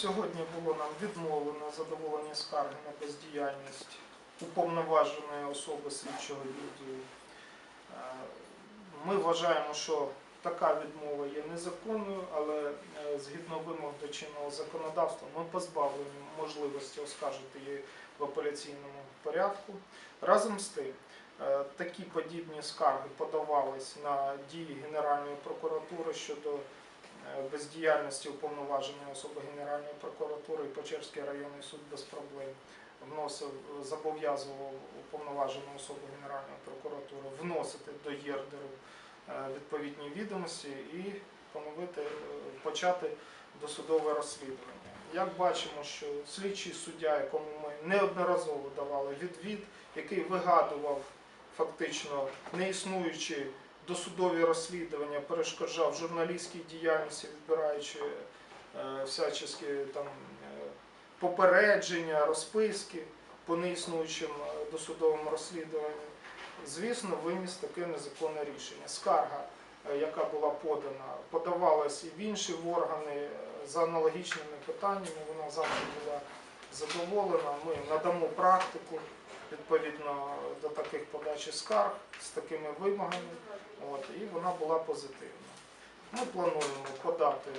Сьогодні було нам відмовлено задоволення скарги на бездіяльність уповноваженої особи слідчого відділу. Е, Ми вважаємо, що така відмова є незаконною, але е, згідно вимог до чинного законодавства ми позбавлені можливості оскаржити її в апеляційному порядку. Разом з тим, е, такі подібні скарги подавались на дії Генеральної прокуратури щодо бездіяльності уповноваженої особи Генеральної прокуратури і Печерський районний суд без проблем вносив, зобов'язував уповноважену особу Генеральної прокуратури вносити до ЄРДРу е, відповідні відомості і поновити, е, почати досудове розслідування. Як бачимо, що слідчий суддя, якому ми неодноразово давали відвід, який вигадував фактично неіснуючі досудові розслідування, перешкоджав журналістській діяльності, відбираючи е, всячески там е, попередження, розписки по неіснуючим е, досудовим розслідуванням, звісно, виніс таке незаконне рішення. Скарга, яка була подана, подавалась і в інші органи за аналогічними питаннями. Вона завжди була задоволена. Ми надамо практику відповідно до таких подачі скарг з такими вимогами. От, і вона була позитивна. Ми плануємо подати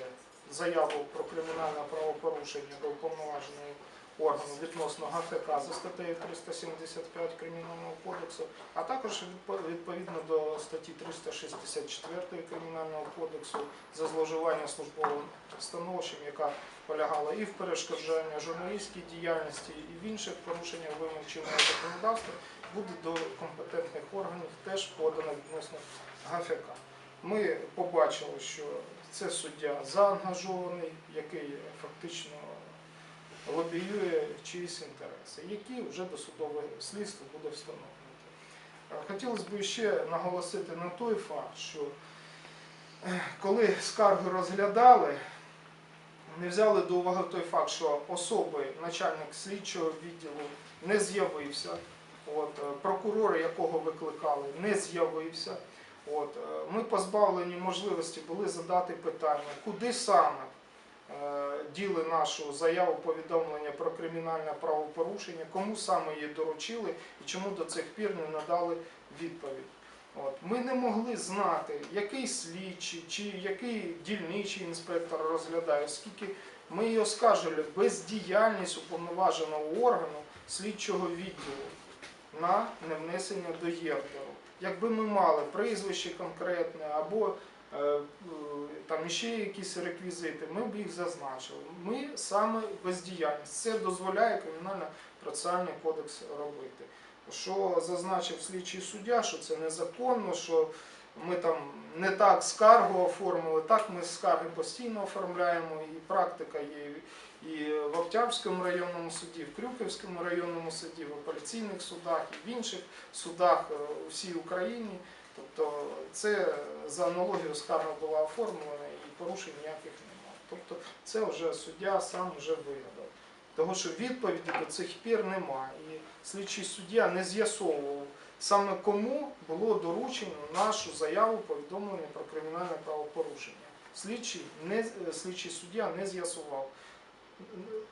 заяву про кримінальне правопорушення до уповноваженої органу відносно ГКК за статтею 375 Кримінального кодексу, а також відповідно до статті 364 Кримінального кодексу за зловживання службовим становищем, яка полягала і в перешкоджанні журналістській діяльності, і в інших порушеннях вимог чинного законодавства, буде до компетентних органів теж подано відносно ГФК. Ми побачили, що це суддя заангажований, який фактично лобіює чиїсь інтереси, які вже досудове слідство буде встановлювати. Е, Хотілося б ще наголосити на той факт, що е, коли скарги розглядали, не взяли до уваги той факт, що особи, начальник слідчого відділу не з'явився, е, прокурор, якого викликали, не з'явився. От, е, ми позбавлені можливості були задати питання, куди саме е, діли нашу заяву повідомлення про кримінальне правопорушення, кому саме її доручили і чому до цих пір не надали відповідь. От. Ми не могли знати, який слідчий чи який дільничий інспектор розглядає, оскільки ми її оскаржили бездіяльність уповноваженого органу слідчого відділу на невнесення до ЄРДРу. Якби ми мали прізвище конкретне або е, там ще якісь реквізити, ми б їх зазначили. Ми саме бездіяльність. Це дозволяє кримінально-процесуальний кодекс робити. Що зазначив слідчий суддя, що це незаконно, що ми там не так скаргу оформили, так ми скарги постійно оформляємо, і практика є і в Октябрському районному суді, в Крюківському районному суді, в апеляційних судах і в інших судах е, у всій Україні. Тобто це за аналогією скарга була оформлена і порушень ніяких немає. Тобто це вже суддя сам вже вигадав. Тому що відповіді до цих пір немає. І слідчий суддя не з'ясовував саме кому було доручено нашу заяву повідомлення про кримінальне правопорушення. Слідчий, не, слідчий суддя не з'ясував.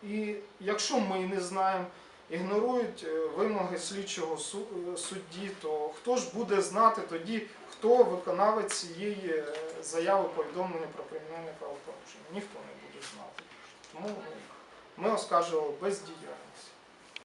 І якщо ми не знаємо, ігнорують е, вимоги слідчого е, судді, то хто ж буде знати тоді, хто виконавець цієї е, заяви повідомлення про кримінальне правопорушення? Ніхто не буде знати. Тому ну, ми оскаржували бездіяльність.